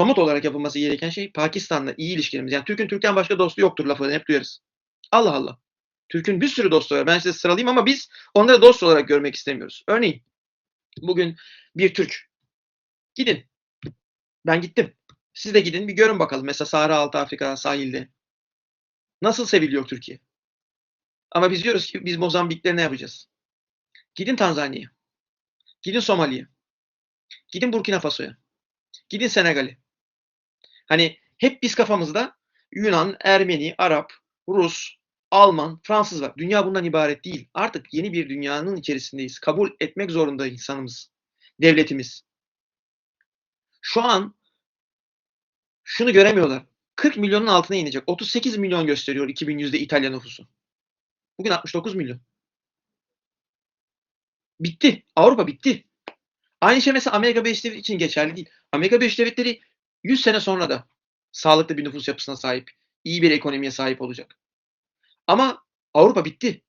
somut olarak yapılması gereken şey Pakistan'la iyi ilişkilerimiz. Yani Türk'ün Türk'ten başka dostu yoktur lafını hep duyarız. Allah Allah. Türk'ün bir sürü dostu var. Ben size sıralayayım ama biz onları dost olarak görmek istemiyoruz. Örneğin bugün bir Türk gidin. Ben gittim. Siz de gidin bir görün bakalım. Mesela Sahra Altı Afrika sahilde. Nasıl seviliyor Türkiye? Ama biz diyoruz ki biz Mozambikleri ne yapacağız? Gidin Tanzanya'ya. Gidin Somali'ye. Gidin Burkina Faso'ya. Gidin Senegal'e. Hani hep biz kafamızda Yunan, Ermeni, Arap, Rus, Alman, Fransız var. Dünya bundan ibaret değil. Artık yeni bir dünyanın içerisindeyiz. Kabul etmek zorunda insanımız, devletimiz. Şu an şunu göremiyorlar. 40 milyonun altına inecek. 38 milyon gösteriyor 2100'de İtalya nüfusu. Bugün 69 milyon. Bitti. Avrupa bitti. Aynı şey mesela Amerika Birleşik Devletleri için geçerli değil. Amerika Birleşik Devletleri 100 sene sonra da sağlıklı bir nüfus yapısına sahip, iyi bir ekonomiye sahip olacak. Ama Avrupa bitti.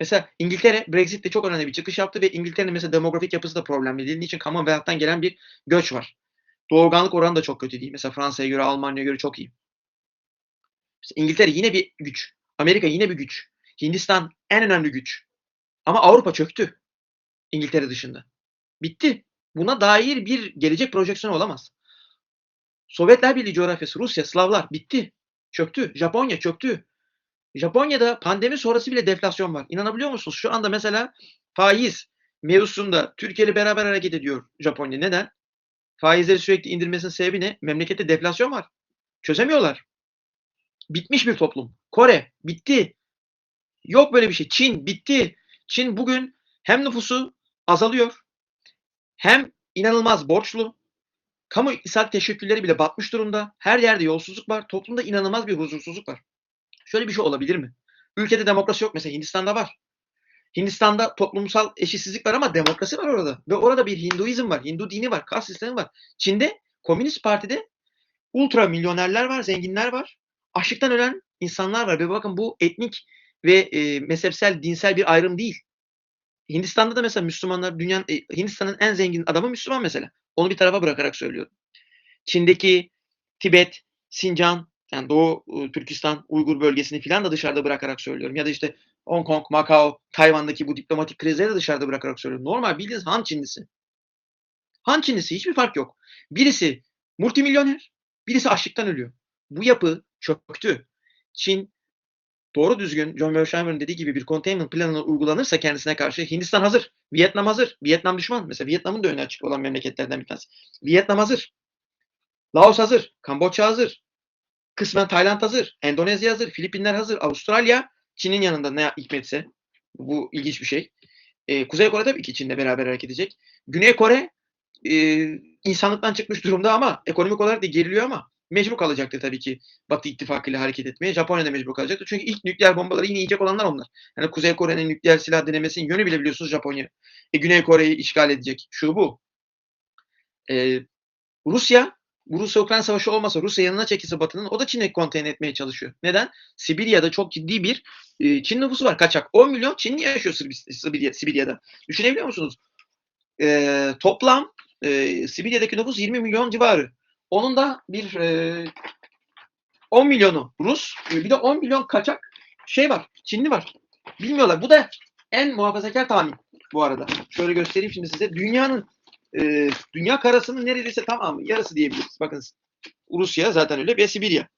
Mesela İngiltere Brexit'te çok önemli bir çıkış yaptı ve İngiltere'nin mesela demografik yapısı da problemli. Dediğin için Commonwealth'tan gelen bir göç var. Doğurganlık oranı da çok kötü değil. Mesela Fransa'ya göre, Almanya'ya göre çok iyi. Mesela İngiltere yine bir güç. Amerika yine bir güç. Hindistan en önemli güç. Ama Avrupa çöktü. İngiltere dışında. Bitti. Buna dair bir gelecek projeksiyonu olamaz. Sovyetler Birliği coğrafyası, Rusya, Slavlar bitti. Çöktü. Japonya çöktü. Japonya'da pandemi sonrası bile deflasyon var. İnanabiliyor musunuz? Şu anda mesela faiz mevzusunda Türkiye ile beraber hareket ediyor Japonya. Neden? Faizleri sürekli indirmesinin sebebi ne? Memlekette deflasyon var. Çözemiyorlar. Bitmiş bir toplum. Kore bitti. Yok böyle bir şey. Çin bitti. Çin bugün hem nüfusu azalıyor hem inanılmaz borçlu. Kamu iktisat teşekkülleri bile batmış durumda. Her yerde yolsuzluk var. Toplumda inanılmaz bir huzursuzluk var. Şöyle bir şey olabilir mi? Ülkede demokrasi yok mesela Hindistan'da var. Hindistan'da toplumsal eşitsizlik var ama demokrasi var orada. Ve orada bir Hinduizm var, Hindu dini var, kas sistemi var. Çin'de Komünist Parti'de ultra milyonerler var, zenginler var. Açlıktan ölen insanlar var. Ve bakın bu etnik ve e, mezhepsel, dinsel bir ayrım değil. Hindistan'da da mesela Müslümanlar, dünyanın, e, Hindistan'ın en zengin adamı Müslüman mesela. Onu bir tarafa bırakarak söylüyorum. Çin'deki Tibet, Sincan, yani Doğu e, Türkistan, Uygur bölgesini filan da dışarıda bırakarak söylüyorum. Ya da işte Hong Kong, Macao, Tayvan'daki bu diplomatik krizleri de dışarıda bırakarak söylüyorum. Normal bildiğiniz Han Çinlisi. Han Çinlisi hiçbir fark yok. Birisi multimilyoner, birisi açlıktan ölüyor. Bu yapı çöktü. Çin doğru düzgün John Mearsheimer'ın dediği gibi bir containment planı uygulanırsa kendisine karşı Hindistan hazır, Vietnam hazır, Vietnam düşman. Mesela Vietnam'ın da önü açık olan memleketlerden bir tanesi. Vietnam hazır. Laos hazır, Kamboçya hazır, kısmen Tayland hazır, Endonezya hazır, Filipinler hazır, Avustralya Çin'in yanında ne hikmetse bu ilginç bir şey. Ee, Kuzey Kore tabii ki Çin'le beraber hareket edecek. Güney Kore e, insanlıktan çıkmış durumda ama ekonomik olarak da geriliyor ama mecbur kalacaktır tabii ki Batı İttifakı ile hareket etmeye. Japonya da mecbur kalacaktır. Çünkü ilk nükleer bombaları yine yiyecek olanlar onlar. Yani Kuzey Kore'nin nükleer silah denemesinin yönü bile biliyorsunuz Japonya. E, Güney Kore'yi işgal edecek. Şu bu. E, Rusya bu Rusya-Ukrayna savaşı olmasa Rusya yanına çekilse Batı'nın o da Çin'e konteyn etmeye çalışıyor. Neden? Sibirya'da çok ciddi bir e, Çin nüfusu var. Kaçak. 10 milyon Çinli yaşıyor Sibirya, Sibirya'da. Düşünebiliyor musunuz? E, toplam e, Sibirya'daki nüfus 20 milyon civarı. Onun da bir e, 10 milyonu Rus, bir de 10 milyon kaçak şey var. Çinli var. Bilmiyorlar. Bu da en muhafazakar tahmin bu arada. Şöyle göstereyim şimdi size. Dünyanın e, dünya karasının neredeyse tamamı yarısı diyebiliriz. Bakın Rusya zaten öyle ve Sibirya.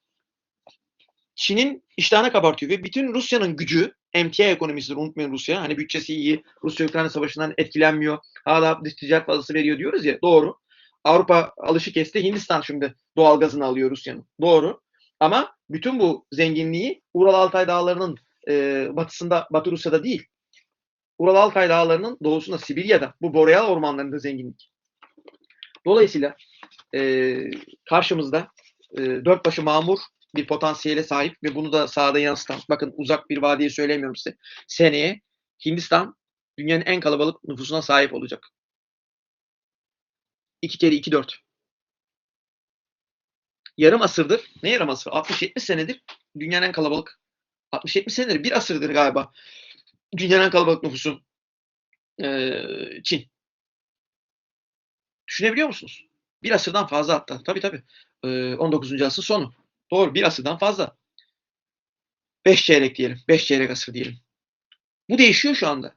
Çin'in iştahını kabartıyor ve bütün Rusya'nın gücü emtia ekonomisidir unutmayın Rusya. Hani bütçesi iyi. Rusya Ukrayna savaşından etkilenmiyor. Hala dış ticaret fazlası veriyor diyoruz ya. Doğru. Avrupa alışı kesti. Hindistan şimdi doğal gazını alıyor Rusya'nın. Doğru. Ama bütün bu zenginliği Ural Altay Dağları'nın e, batısında, Batı Rusya'da değil. Ural Altay Dağları'nın doğusunda Sibirya'da. Bu boreal ormanlarında zenginlik. Dolayısıyla e, karşımızda e, dört başı mamur bir potansiyele sahip ve bunu da sahada yansıtan, bakın uzak bir vadiye söylemiyorum size. Seneye Hindistan dünyanın en kalabalık nüfusuna sahip olacak. 2 kere 2 4. Yarım asırdır. Ne yarım asır? 60-70 senedir dünyanın en kalabalık. 60-70 senedir bir asırdır galiba. Dünyanın en kalabalık nüfusu ee, Çin. Düşünebiliyor musunuz? Bir asırdan fazla hatta. Tabii tabii. Ee, 19. asır sonu. Doğru. Bir asırdan fazla. Beş çeyrek diyelim. Beş çeyrek asır diyelim. Bu değişiyor şu anda.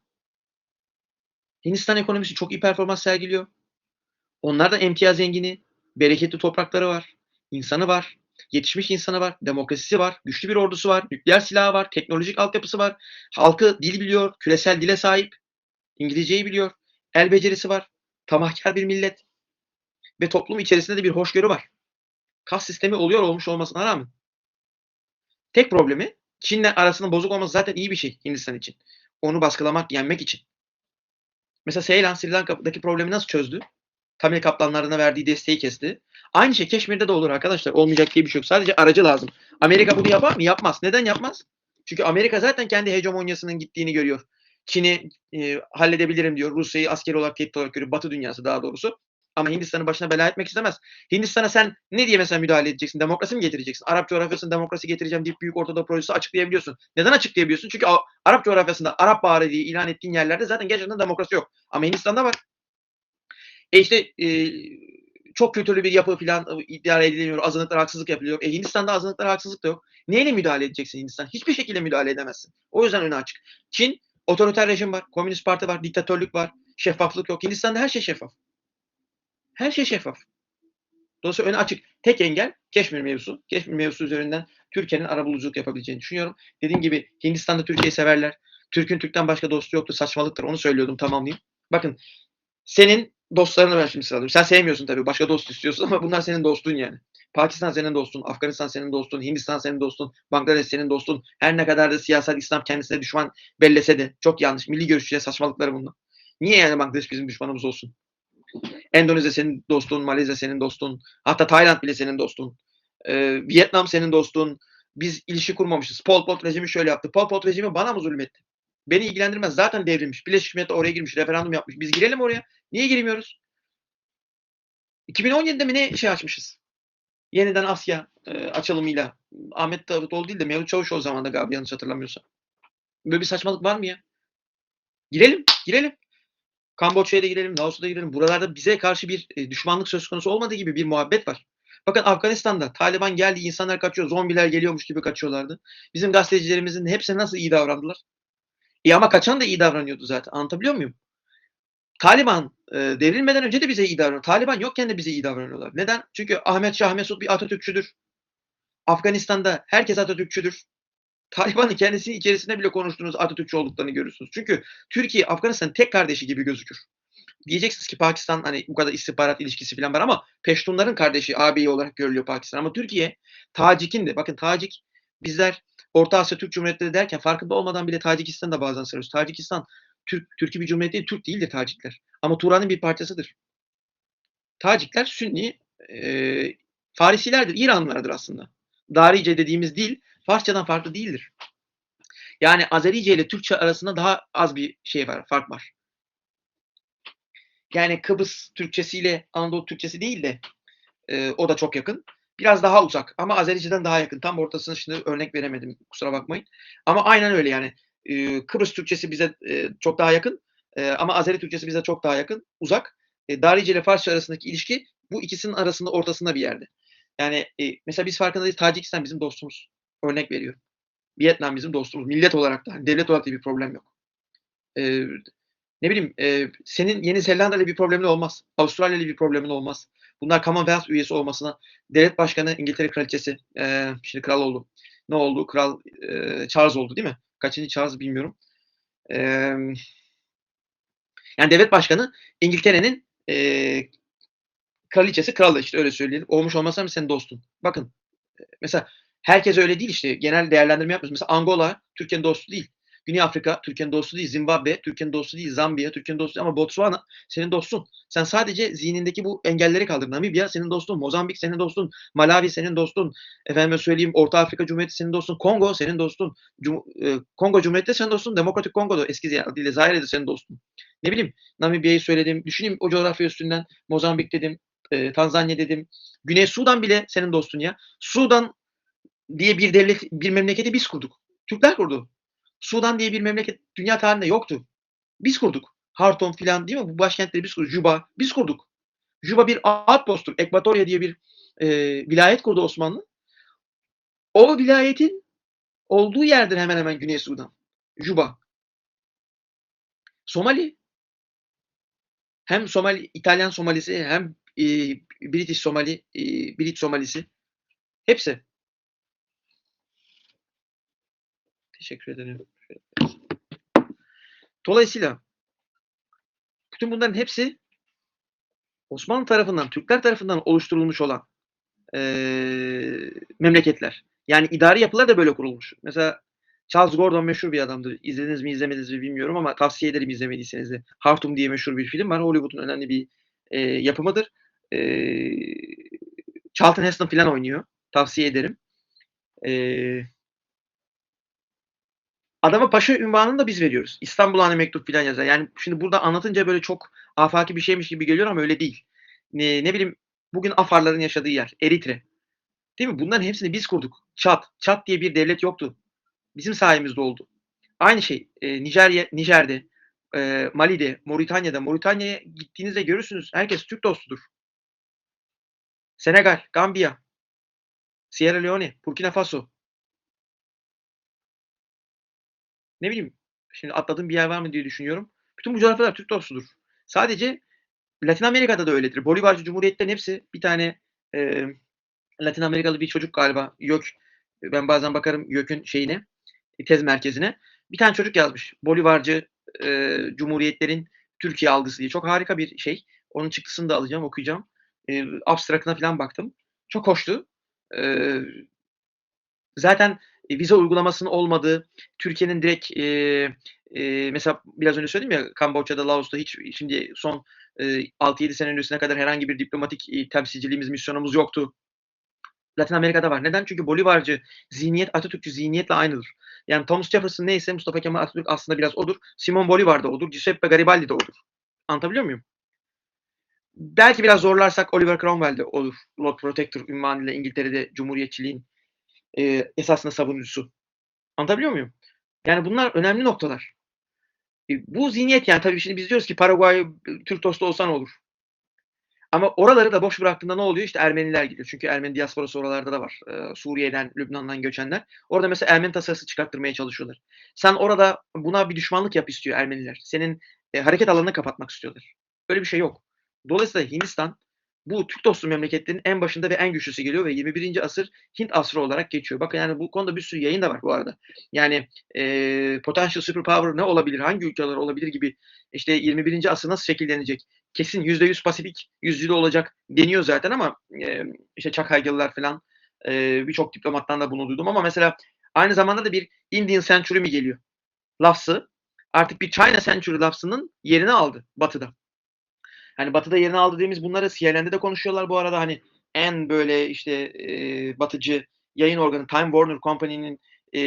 Hindistan ekonomisi çok iyi performans sergiliyor. Onlarda emtia zengini, bereketli toprakları var, insanı var, yetişmiş insanı var, demokrasisi var, güçlü bir ordusu var, nükleer silahı var, teknolojik altyapısı var, halkı dil biliyor, küresel dile sahip, İngilizceyi biliyor, el becerisi var, tamahkar bir millet ve toplum içerisinde de bir hoşgörü var. Kas sistemi oluyor olmuş olmasına rağmen. Tek problemi Çin'le arasının bozuk olması zaten iyi bir şey Hindistan için. Onu baskılamak, yenmek için. Mesela Seylan Sri Lanka'daki problemi nasıl çözdü? Tamil kaplanlarına verdiği desteği kesti. Aynı şey Keşmir'de de olur arkadaşlar. Olmayacak diye bir şey yok. Sadece aracı lazım. Amerika bunu yapar mı? Yapmaz. Neden yapmaz? Çünkü Amerika zaten kendi hegemonyasının gittiğini görüyor. Çin'i e, halledebilirim diyor. Rusya'yı askeri olarak tehdit olarak görüyor. Batı dünyası daha doğrusu. Ama Hindistan'ın başına bela etmek istemez. Hindistan'a sen ne diye mesela müdahale edeceksin? Demokrasi mi getireceksin? Arap coğrafyasında demokrasi getireceğim deyip Büyük Ortadoğu projesi açıklayabiliyorsun. Neden açıklayabiliyorsun? Çünkü Arap coğrafyasında Arap Baharı diye ilan ettiğin yerlerde zaten gerçekten demokrasi yok. Ama Hindistan'da var. E işte e, çok kötülü bir yapı falan iddia edilmiyor. Azınlıklar haksızlık yapılıyor. E Hindistan'da azınlıklar haksızlık da yok. Neyle müdahale edeceksin Hindistan? Hiçbir şekilde müdahale edemezsin. O yüzden önü açık. Çin otoriter rejim var, komünist parti var, diktatörlük var, şeffaflık yok. Hindistan'da her şey şeffaf. Her şey şeffaf. Dolayısıyla önü açık. Tek engel Keşmir mevzusu. Keşmir mevzusu üzerinden Türkiye'nin arabuluculuk yapabileceğini düşünüyorum. Dediğim gibi Hindistan'da Türkiye'yi severler. Türk'ün Türk'ten başka dostu yoktu. Saçmalıktır. Onu söylüyordum tamamlayayım. Bakın senin dostlarını ben şimdi sıralıyorum. Sen sevmiyorsun tabii. Başka dost istiyorsun ama bunlar senin dostun yani. Pakistan senin dostun, Afganistan senin dostun, Hindistan senin dostun, Bangladeş senin dostun. Her ne kadar da siyasal İslam kendisine düşman bellese de çok yanlış. Milli görüşçüye saçmalıkları bunlar. Niye yani Bangladeş bizim düşmanımız olsun? Endonezya senin dostun, Malezya senin dostun, hatta Tayland bile senin dostun. Ee, Vietnam senin dostun. Biz ilişki kurmamışız. Pol Pot rejimi şöyle yaptı. Pol Pot rejimi bana mı zulmetti? Beni ilgilendirmez. Zaten devrilmiş. Birleşmiş Milletler oraya girmiş. Referandum yapmış. Biz girelim oraya. Niye girmiyoruz? 2017'de mi ne şey açmışız? Yeniden Asya e, açılımıyla. Ahmet Davutoğlu değil de Mevlüt Çavuş o zaman da galiba yanlış hatırlamıyorsam. Böyle bir saçmalık var mı ya? Girelim. Girelim. Kamboçya'ya da girelim, Laos'a da girelim. Buralarda bize karşı bir e, düşmanlık söz konusu olmadığı gibi bir muhabbet var. Bakın Afganistan'da Taliban geldi, insanlar kaçıyor, zombiler geliyormuş gibi kaçıyorlardı. Bizim gazetecilerimizin hepsi nasıl iyi davrandılar? E ama kaçan da iyi davranıyordu zaten. Anlatabiliyor muyum? Taliban e, devrilmeden önce de bize iyi davranıyor. Taliban yokken de bize iyi davranıyorlar. Neden? Çünkü Ahmet Şah Mesut bir Atatürkçüdür. Afganistan'da herkes Atatürkçüdür. Taliban'ın kendisinin içerisinde bile konuştuğunuz Atatürkçü olduklarını görürsünüz. Çünkü Türkiye Afganistan'ın tek kardeşi gibi gözükür. Diyeceksiniz ki Pakistan hani bu kadar istihbarat ilişkisi falan var ama Peştunların kardeşi ağabeyi olarak görülüyor Pakistan. Ama Türkiye Tacik'in de bakın Tacik bizler Orta Asya Türk Cumhuriyetleri derken farkında olmadan bile Tacikistan'da bazen sarıyoruz. Tacikistan Türk, Türkiye bir cumhuriyet değil, Türk değildir Tacikler. Ama Turan'ın bir parçasıdır. Tacikler Sünni e, Farisilerdir, İranlılardır aslında. Darice dediğimiz dil Farsçadan farklı değildir. Yani Azerice ile Türkçe arasında daha az bir şey var, fark var. Yani Kıbrıs Türkçesi ile Anadolu Türkçesi değil de e, o da çok yakın. Biraz daha uzak ama Azerice'den daha yakın. Tam ortasını şimdi örnek veremedim kusura bakmayın. Ama aynen öyle yani. E, Kıbrıs Türkçesi bize e, çok daha yakın e, ama Azeri Türkçesi bize çok daha yakın, uzak. E, Darice ile Farsça arasındaki ilişki bu ikisinin arasında ortasında bir yerde. Yani e, mesela biz farkındayız Tacikistan bizim dostumuz. Örnek veriyor. Vietnam bizim dostumuz. Millet olarak da, devlet olarak da bir problem yok. Ee, ne bileyim, e, senin Yeni Zelanda ile bir problemin olmaz. Avustralya ile bir problemin olmaz. Bunlar Commonwealth üyesi olmasına, devlet başkanı İngiltere kraliçesi, e, şimdi kral oldu. Ne oldu? Kral e, Charles oldu değil mi? Kaçıncı Charles bilmiyorum. E, yani devlet başkanı İngiltere'nin e, kraliçesi kralı işte öyle söyleyelim. Olmuş olmasa mı senin dostun? Bakın mesela Herkes öyle değil işte. Genel değerlendirme yapmıyoruz. Mesela Angola Türkiye'nin dostu değil. Güney Afrika Türkiye'nin dostu değil. Zimbabwe Türkiye'nin dostu değil. Zambiya Türkiye'nin dostu değil. Ama Botswana senin dostun. Sen sadece zihnindeki bu engelleri kaldır. Namibya senin dostun. Mozambik senin dostun. Malawi senin dostun. Efendime söyleyeyim Orta Afrika Cumhuriyeti senin dostun. Kongo senin dostun. Cum e, Kongo Cumhuriyeti de senin dostun. Demokratik Kongo'da eski adıyla Zaire de senin dostun. Ne bileyim Namibya'yı söyledim. Düşüneyim o coğrafya üstünden Mozambik dedim. E, Tanzanya dedim. Güney Sudan bile senin dostun ya. Sudan diye bir devlet, bir memleketi biz kurduk. Türkler kurdu. Sudan diye bir memleket dünya tarihinde yoktu. Biz kurduk. Harton filan değil mi? Bu başkentleri biz kurduk. Juba biz kurduk. Juba bir outpost'tur. Ekvatorya diye bir e, vilayet kurdu Osmanlı. O vilayetin olduğu yerdir hemen hemen Güney Sudan. Juba. Somali. Hem Somali, İtalyan Somalisi hem e, British Somali, e, Brit Somalisi. Hepsi. Teşekkür ederim. Dolayısıyla bütün bunların hepsi Osmanlı tarafından, Türkler tarafından oluşturulmuş olan eee, memleketler. Yani idari yapılar da böyle kurulmuş. Mesela Charles Gordon meşhur bir adamdır. İzlediniz mi izlemediniz mi bilmiyorum ama tavsiye ederim izlemediyseniz de. Hartum diye meşhur bir film var. Hollywood'un önemli bir e, yapımıdır. E, Charlton Heston falan oynuyor. Tavsiye ederim. E, adama paşa ünvanını da biz veriyoruz. İstanbul'a mektup falan yazar. Yani şimdi burada anlatınca böyle çok afaki bir şeymiş gibi geliyor ama öyle değil. Ne, ne bileyim bugün Afarların yaşadığı yer. Eritre. Değil mi? Bunların hepsini biz kurduk. Çat. Çat diye bir devlet yoktu. Bizim sayemizde oldu. Aynı şey e, Nijerya, Nijer'de, e, Mali'de, Moritanya'da. Moritanya'ya gittiğinizde görürsünüz. Herkes Türk dostudur. Senegal, Gambiya, Sierra Leone, Burkina Faso. Ne bileyim, şimdi atladığım bir yer var mı diye düşünüyorum. Bütün bu coğrafyalar Türk dostudur. Sadece Latin Amerika'da da öyledir. Bolivarcı cumhuriyetlerin hepsi bir tane e, Latin Amerikalı bir çocuk galiba. Yok. Ben bazen bakarım YÖK'ün şeyine, tez merkezine. Bir tane çocuk yazmış. Bolivarcı e, cumhuriyetlerin Türkiye algısı diye. Çok harika bir şey. Onun çıktısını da alacağım, okuyacağım. E, abstrakına falan baktım. Çok hoştu. E, zaten vize uygulamasının olmadığı, Türkiye'nin direkt e, e, mesela biraz önce söyledim ya Kamboçya'da, Laos'ta hiç şimdi son e, 6-7 sene öncesine kadar herhangi bir diplomatik e, temsilciliğimiz, misyonumuz yoktu. Latin Amerika'da var. Neden? Çünkü Bolivarcı zihniyet Atatürkçü zihniyetle aynıdır. Yani Thomas Jefferson neyse Mustafa Kemal Atatürk aslında biraz odur. Simon Bolivar da odur. Giuseppe Garibaldi de odur. Anlatabiliyor muyum? Belki biraz zorlarsak Oliver Cromwell de olur. Lord Protector ünvanıyla İngiltere'de Cumhuriyetçiliğin e, esasında savunucusu. Anlatabiliyor muyum? Yani bunlar önemli noktalar. E, bu zihniyet yani tabii şimdi biz diyoruz ki Paraguay Türk dostu olsan olur. Ama oraları da boş bıraktığında ne oluyor? İşte Ermeniler gidiyor. Çünkü Ermeni diasporası oralarda da var. Ee, Suriye'den, Lübnan'dan göçenler. Orada mesela Ermeni tasarısı çıkarttırmaya çalışıyorlar. Sen orada buna bir düşmanlık yap istiyor Ermeniler. Senin e, hareket alanını kapatmak istiyorlar. Böyle bir şey yok. Dolayısıyla Hindistan bu Türk dostu memleketlerin en başında ve en güçlüsü geliyor ve 21. asır Hint asrı olarak geçiyor. Bakın yani bu konuda bir sürü yayın da var bu arada. Yani e, potential superpower ne olabilir, hangi ülkeler olabilir gibi işte 21. asır nasıl şekillenecek? Kesin %100 Pasifik yüzlü olacak deniyor zaten ama e, işte Chuck Hagel'lar falan e, birçok diplomattan da bunu duydum ama mesela aynı zamanda da bir Indian Century mi geliyor? Lafzı artık bir China Century lafzının yerini aldı batıda. Hani batıda yerini aldı dediğimiz bunları CNN'de de konuşuyorlar bu arada hani en böyle işte e, batıcı yayın organı Time Warner Company'nin e,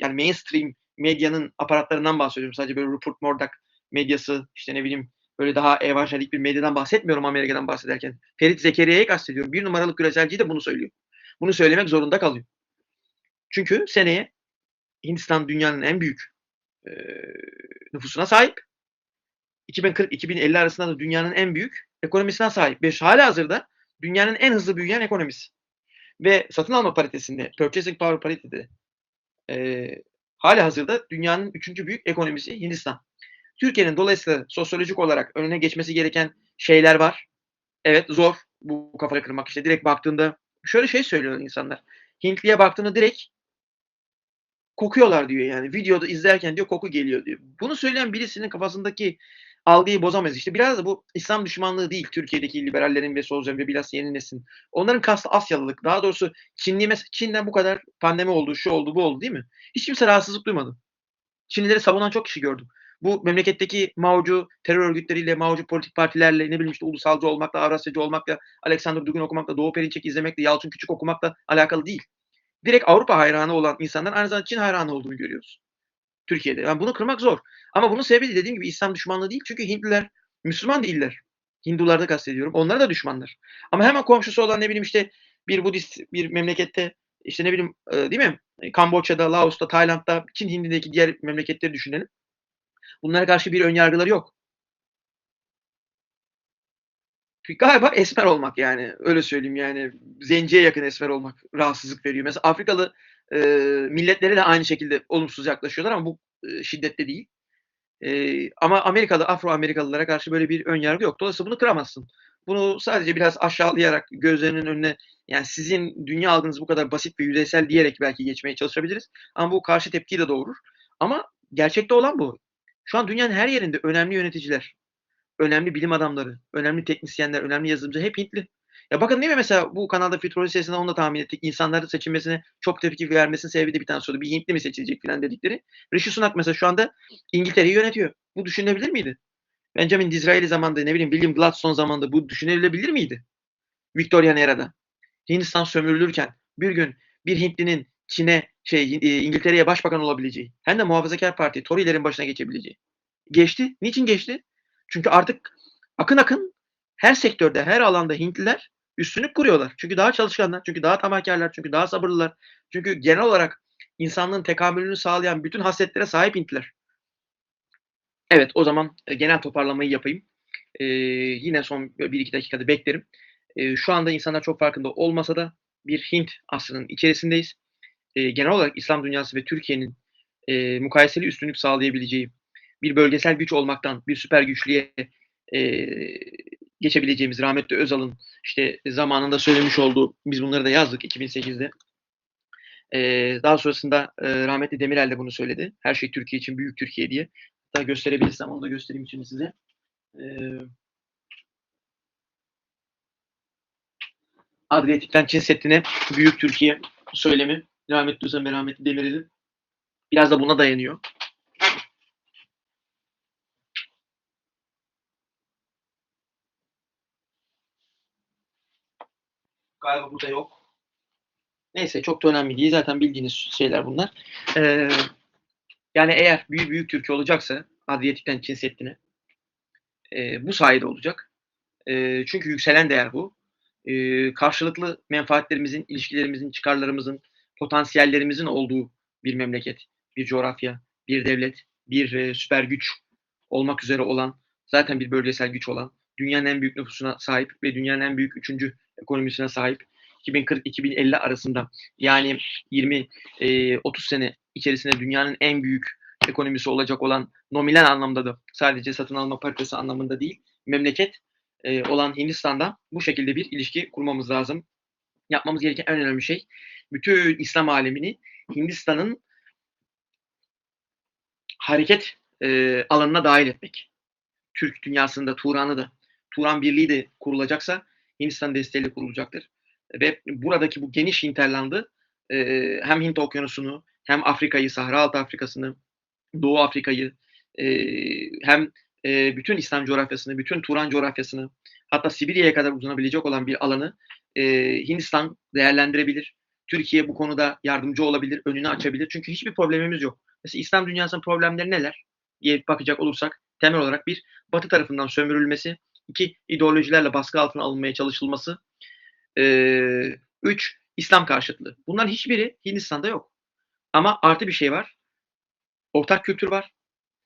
yani mainstream medyanın aparatlarından bahsediyorum. Sadece böyle Rupert Murdoch medyası işte ne bileyim böyle daha evanjelik bir medyadan bahsetmiyorum Amerika'dan bahsederken. Ferit Zekeriya'yı kastediyorum. Bir numaralı küreselci de bunu söylüyor. Bunu söylemek zorunda kalıyor. Çünkü seneye Hindistan dünyanın en büyük e, nüfusuna sahip. 2040-2050 arasında da dünyanın en büyük ekonomisine sahip. Ve hala hazırda dünyanın en hızlı büyüyen ekonomisi. Ve satın alma paritesinde, purchasing power paritede e, hala hazırda dünyanın üçüncü büyük ekonomisi Hindistan. Türkiye'nin dolayısıyla sosyolojik olarak önüne geçmesi gereken şeyler var. Evet zor bu kafayı kırmak işte direkt baktığında şöyle şey söylüyor insanlar. Hintliye baktığında direkt kokuyorlar diyor yani. Videoda izlerken diyor koku geliyor diyor. Bunu söyleyen birisinin kafasındaki algıyı bozamayız. İşte biraz da bu İslam düşmanlığı değil. Türkiye'deki liberallerin ve solcuların ve bilhassa yeni neslin. Onların kastı Asyalılık. Daha doğrusu Çinli mesela Çin'den bu kadar pandemi oldu, şu oldu, bu oldu değil mi? Hiç kimse rahatsızlık duymadı. Çinlileri savunan çok kişi gördüm. Bu memleketteki Mao'cu terör örgütleriyle, Mao'cu politik partilerle, ne bileyim işte ulusalcı olmakla, Avrasyacı olmakla, Alexander Dugin okumakla, Doğu Perinçek izlemekle, Yalçın Küçük okumakla alakalı değil. Direkt Avrupa hayranı olan insanlar aynı zamanda Çin hayranı olduğunu görüyoruz. Türkiye'de. Yani bunu kırmak zor. Ama bunun sebebi dediğim gibi İslam düşmanlığı değil. Çünkü Hintliler Müslüman değiller. Hindularda kastediyorum. Onlar da düşmanlar. Ama hemen komşusu olan ne bileyim işte bir Budist bir memlekette işte ne bileyim değil mi? Kamboçya'da, Laos'ta, Tayland'da, Çin Hindi'deki diğer memleketleri düşünelim. Bunlara karşı bir önyargıları yok. Galiba esmer olmak yani öyle söyleyeyim yani zenciye yakın esmer olmak rahatsızlık veriyor. Mesela Afrikalı eee, milletlere de aynı şekilde olumsuz yaklaşıyorlar ama bu, ııı, şiddetle değil. Eee, ama Amerikalı, Afro Amerikalılara karşı böyle bir ön yargı yok. Dolayısıyla bunu kıramazsın. Bunu sadece biraz aşağılayarak gözlerinin önüne yani sizin dünya algınız bu kadar basit ve yüzeysel diyerek belki geçmeye çalışabiliriz ama bu karşı tepkiyi de doğurur. Ama gerçekte olan bu. Şu an dünyanın her yerinde önemli yöneticiler, önemli bilim adamları, önemli teknisyenler, önemli yazılımcılar hep Hintli. Ya bakın değil mi mesela bu kanalda Füturoloji serisinde onu da tahmin ettik. İnsanların seçilmesine çok tepki vermesinin sebebi de bir tanesi oydu. Bir Hintli mi seçilecek filan dedikleri. Rishi Sunak mesela şu anda İngiltere'yi yönetiyor. Bu düşünülebilir miydi? Benjamin Disraeli zamanında, ne bileyim William Gladstone zamanında bu düşünülebilir miydi? Victorian era'da. Hindistan sömürülürken bir gün bir Hintlinin Çin'e şey eee, İngiltere'ye başbakan olabileceği hem de Muhafazakar Parti, Tory'lerin başına geçebileceği. Geçti. Niçin geçti? Çünkü artık akın akın her sektörde, her alanda Hintliler üstünlük kuruyorlar. Çünkü daha çalışkanlar, çünkü daha tamahkârlar, çünkü daha sabırlılar. Çünkü genel olarak insanlığın tekamülünü sağlayan bütün hasletlere sahip Hintliler. Evet, o zaman, eee, genel toparlamayı yapayım. Eee, yine son böyle 1-2 dakikada beklerim. Eee, şu anda insanlar çok farkında olmasa da bir Hint asrının içerisindeyiz. Eee, genel olarak İslam dünyası ve Türkiye'nin, eee, mukayeseli üstünlük sağlayabileceği bir bölgesel güç olmaktan bir süper güçlüğe, eee, geçebileceğimiz rahmetli Özal'ın işte zamanında söylemiş olduğu, biz bunları da yazdık 2008'de. Eee, daha sonrasında, eee, rahmetli Demirel de bunu söyledi. Her şey Türkiye için, büyük Türkiye diye. Hatta gösterebilirsem onu da göstereyim şimdi size. Eee Adriyatik'ten Çin Seddi'ne büyük Türkiye söylemi rahmetli Özal ve rahmetli Demirel'in biraz da buna dayanıyor. Galiba burada yok. Neyse çok da önemli değil. Zaten bildiğiniz şeyler bunlar. Eee, yani eğer büyük büyük Türkiye olacaksa Adriyatik'ten Çin Seddi'ne eee, bu sayede olacak. Eee, çünkü yükselen değer bu. Eee, karşılıklı menfaatlerimizin, ilişkilerimizin, çıkarlarımızın, potansiyellerimizin olduğu bir memleket, bir coğrafya, bir devlet, bir, eee, süper güç olmak üzere olan, zaten bir bölgesel güç olan, dünyanın en büyük nüfusuna sahip ve dünyanın en büyük 3. ekonomisine sahip 2040-2050 arasında yani 20 eee, 30 sene içerisinde dünyanın en büyük ekonomisi olacak olan nominal anlamda da sadece satın alma paritesi anlamında değil, memleket, eee, olan Hindistan'da bu şekilde bir ilişki kurmamız lazım. Yapmamız gereken en önemli şey bütün İslam âlemini Hindistan'ın hareket, eee, alanına dâhil etmek. Türk dünyasında Turan'ı da, Turan Birliği de kurulacaksa Hindistan desteğiyle kurulacaktır ve buradaki bu geniş hinterland'ı, eee, hem Hint Okyanusu'nu hem Afrika'yı, Sahra Altı Afrika'sını, Doğu Afrika'yı, eee, hem, eee, bütün İslam coğrafyasını, bütün Turan coğrafyasını hatta Sibirya'ya kadar uzanabilecek olan bir alanı, Hindistan değerlendirebilir. Türkiye bu konuda yardımcı olabilir, önünü açabilir. Çünkü hiçbir problemimiz yok. Mesela İslam dünyasının problemleri neler diye bakacak olursak temel olarak 1 Batı tarafından sömürülmesi, 2 ideolojilerle baskı altına alınmaya çalışılması, eee, 3 İslam karşıtlığı. Bunların hiçbiri Hindistan'da yok. Ama artı bir şey var. Ortak kültür var,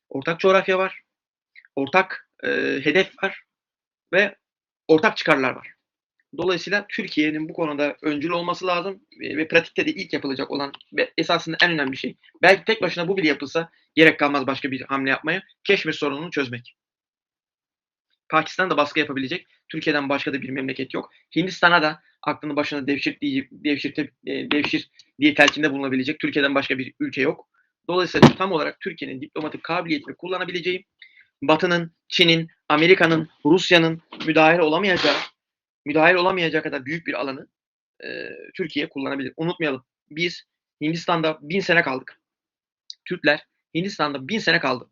ortak coğrafya var, ortak, eee, hedef var ve ortak çıkarlar var. Dolayısıyla Türkiye'nin bu konuda öncül olması lazım ve pratikte de ilk yapılacak olan ve esasında en önemli şey. Belki tek başına bu bile yapılsa gerek kalmaz başka bir hamle yapmaya. Keşmir sorununu çözmek. Pakistan'a da baskı yapabilecek Türkiye'den başka da bir memleket yok. Hindistan'a da aklını başına devşir devşirte eee, devşir diye telkinde bulunabilecek Türkiye'den başka bir ülke yok. Dolayısıyla tam olarak Türkiye'nin diplomatik kabiliyetini kullanabileceği, Batı'nın, Çin'in, Amerika'nın, Rusya'nın müdahil olamayacağı, müdahil olamayacak kadar büyük bir alanı, eee, Türkiye kullanabilir. Unutmayalım, biz Hindistan'da 1000 sene kaldık. Türkler Hindistan'da 1000 sene kaldı.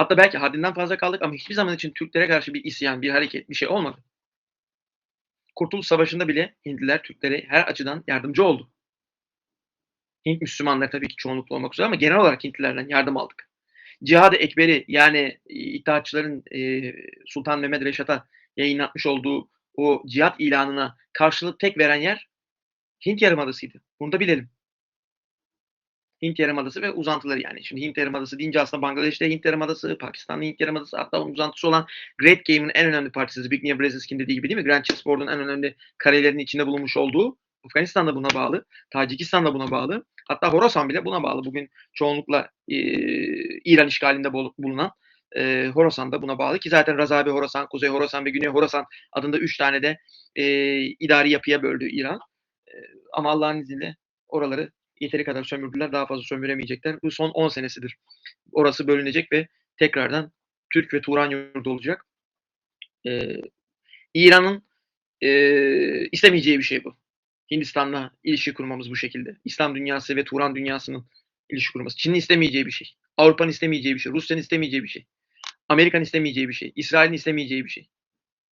Hatta belki haddinden fazla kaldık ama hiçbir zaman için Türklere karşı bir isyan, bir hareket, bir şey olmadı. Kurtuluş Savaşı'nda bile Hintliler Türklere her açıdan yardımcı oldu. Hint Müslümanları tabii ki çoğunlukla olmak üzere ama genel olarak Hintlilerden yardım aldık. Cihad-ı Ekber'i yani İttihatçıların eee, Sultan Mehmed Reşat'a yayınlatmış olduğu o cihat ilanına karşılık tek veren yer Hint Yarımadası'ydı. Bunu da bilelim. Hint Yarımadası ve uzantıları yani. Şimdi Hint Yarımadası deyince aslında Bangladeş'te Hint Yarımadası, Pakistan'da Hint Yarımadası hatta onun uzantısı olan Great Game'in en önemli parçası Zbigniew Brzezinski'nin dediği gibi değil mi? Grand Chessboard'un en önemli karelerin içinde bulunmuş olduğu Afganistan da buna bağlı. Tacikistan da buna bağlı. Hatta Horasan bile buna bağlı. Bugün çoğunlukla e, İran işgalinde bulunan e, Horasan da buna bağlı ki zaten Razabi Horasan, Kuzey Horasan ve Güney Horasan adında üç tane de e, idari yapıya böldü İran. E, ama Allah'ın izniyle oraları yeteri kadar sömürdüler. Daha fazla sömüremeyecekler. Bu son 10 senesidir. Orası bölünecek ve tekrardan Türk ve Turan yurdu olacak. E, İran'ın e, istemeyeceği bir şey bu. Hindistan'la ilişki kurmamız bu şekilde. İslam dünyası ve Turan dünyasının ilişki kurması. Çin'in istemeyeceği bir şey. Avrupa'nın istemeyeceği bir şey. Rusya'nın istemeyeceği bir şey. Amerika'nın istemeyeceği bir şey. İsrail'in istemeyeceği bir şey.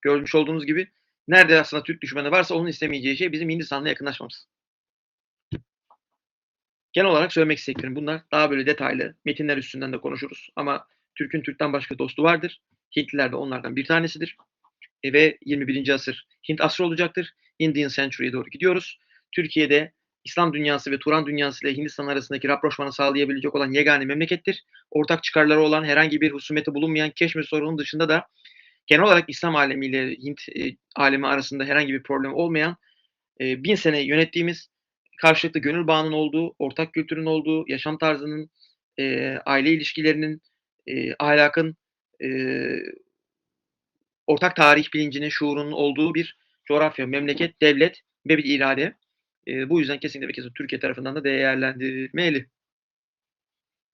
Görmüş olduğunuz gibi nerede aslında Türk düşmanı varsa onun istemeyeceği şey bizim Hindistan'la yakınlaşmamız. Genel olarak söylemek istediklerim bunlar. Daha böyle detaylı metinler üstünden de konuşuruz. Ama Türk'ün Türk'ten başka dostu vardır. Hintliler de onlardan bir tanesidir. E, ve 21. asır Hint asrı olacaktır. Indian Century'ye doğru gidiyoruz. Türkiye'de İslam dünyası ve Turan dünyası ile Hindistan arasındaki rapproşmanı sağlayabilecek olan yegane memlekettir. Ortak çıkarları olan herhangi bir husumeti bulunmayan Keşmir sorunun dışında da genel olarak İslam alemiyle Hint e, alemi arasında herhangi bir problem olmayan e, bin sene yönettiğimiz karşılıklı gönül bağının olduğu, ortak kültürün olduğu, yaşam tarzının, e, aile ilişkilerinin, e, ahlakın, e, ortak tarih bilincinin, şuurunun olduğu bir coğrafya, memleket, devlet ve bir irade. E, bu yüzden kesinlikle bir kez Türkiye tarafından da değerlendirilmeli.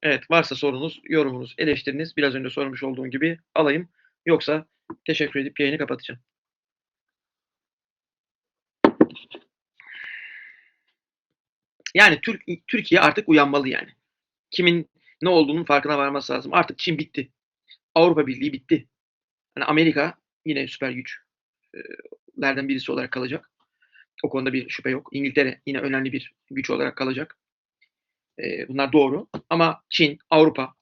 Evet, varsa sorunuz, yorumunuz, eleştiriniz biraz önce sormuş olduğum gibi alayım. Yoksa teşekkür edip yayını kapatacağım. Yani Türk, Türkiye artık uyanmalı yani. Kimin ne olduğunun farkına varması lazım. Artık Çin bitti. Avrupa Birliği bitti. Yani Amerika yine süper güçlerden birisi olarak kalacak. O konuda bir şüphe yok. İngiltere yine önemli bir güç olarak kalacak. Bunlar doğru. Ama Çin, Avrupa,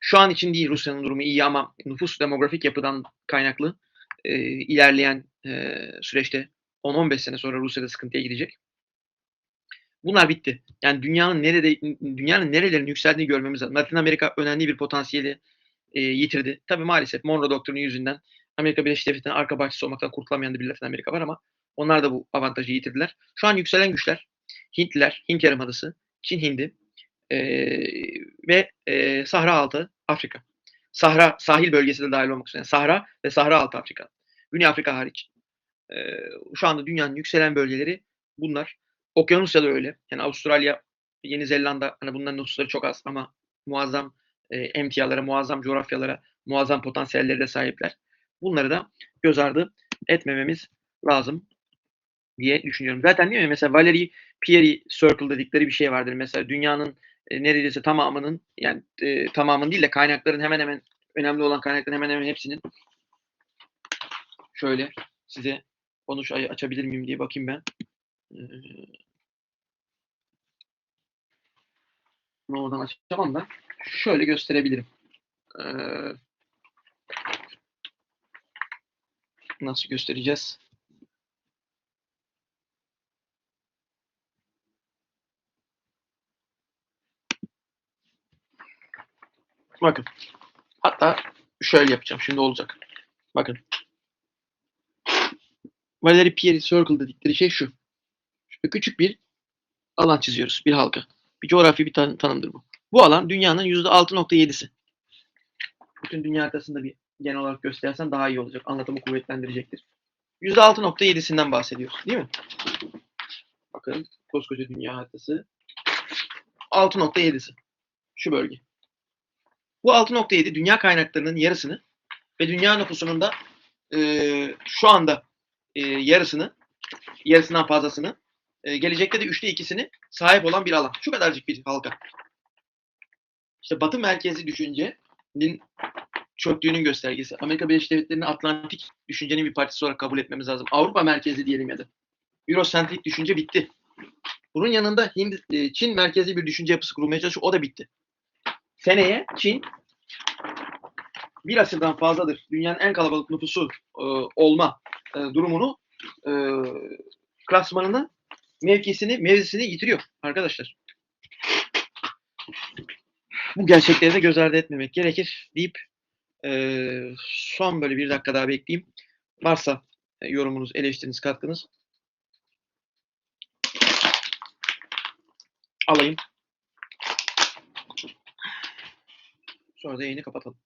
şu an için değil Rusya'nın durumu iyi ama nüfus demografik yapıdan kaynaklı ilerleyen süreçte 10-15 sene sonra Rusya'da sıkıntıya gidecek. Bunlar bitti. Yani dünyanın nerede dünyanın nerelerin yükseldiğini görmemiz lazım. Latin Amerika önemli bir potansiyeli e, yitirdi. Tabii maalesef Monroe Doktoru'nun yüzünden Amerika Birleşik Devletleri'nin arka bahçesi olmaktan kurtulamayan bir Latin Amerika var ama onlar da bu avantajı yitirdiler. Şu an yükselen güçler Hintliler, Hint Yarımadası, Çin Hindi e, ve e, Sahra altı Afrika. Sahra sahil bölgesi de dahil olmak üzere. Sahra ve Sahra altı Afrika. Güney Afrika hariç. E, şu anda dünyanın yükselen bölgeleri bunlar. Okyanusya da öyle. Yani Avustralya, Yeni Zelanda hani bunların nüfusları çok az ama muazzam e, emtialara, muazzam coğrafyalara, muazzam potansiyelleri de sahipler. Bunları da göz ardı etmememiz lazım diye düşünüyorum. Zaten değil mi? Mesela Valerie Pieri Circle dedikleri bir şey vardır. Mesela dünyanın e, neredeyse tamamının yani e, tamamının değil de kaynakların hemen hemen önemli olan kaynakların hemen hemen hepsinin şöyle size onu şu açabilir miyim diye bakayım ben. Ee, bunu oradan açamam da şöyle gösterebilirim. Ee, nasıl göstereceğiz? Bakın. Hatta şöyle yapacağım. Şimdi olacak. Bakın. Valery Pierre Circle dedikleri şey şu. Şöyle küçük bir alan çiziyoruz. Bir halka. Bir coğrafi bir tan tanımdır bu. Bu alan dünyanın %6.7'si. Bütün dünya haritasında bir genel olarak göstersen daha iyi olacak. Anlatımı kuvvetlendirecektir. %6.7'sinden bahsediyoruz. Değil mi? Bakın koskoca dünya haritası. 6.7'si. Şu bölge. Bu 6.7 dünya kaynaklarının yarısını ve dünya nüfusunun da e, şu anda e, yarısını, yarısından fazlasını, e, gelecekte de üçte ikisini sahip olan bir alan. Şu kadarcık bir halka. İşte Batı merkezi düşüncenin çöktüğünün göstergesi. Amerika Birleşik Devletleri'nin Atlantik düşüncenin bir parçası olarak kabul etmemiz lazım. Avrupa merkezi diyelim ya da. Eurosentrik düşünce bitti. Bunun yanında Hind, e, Çin merkezi bir düşünce yapısı kurulmaya çalışıyor. O da bitti. Seneye Çin bir asırdan fazladır dünyanın en kalabalık nüfusu e, olma e, durumunu e, klasmanında mevkisini, mevzisini yitiriyor arkadaşlar. bu gerçekleri de göz ardı etmemek gerekir deyip eee, son böyle bir dakika daha bekleyeyim. Varsa e, yorumunuz, eleştiriniz, katkınız alayım. Sonra da yayını kapatalım.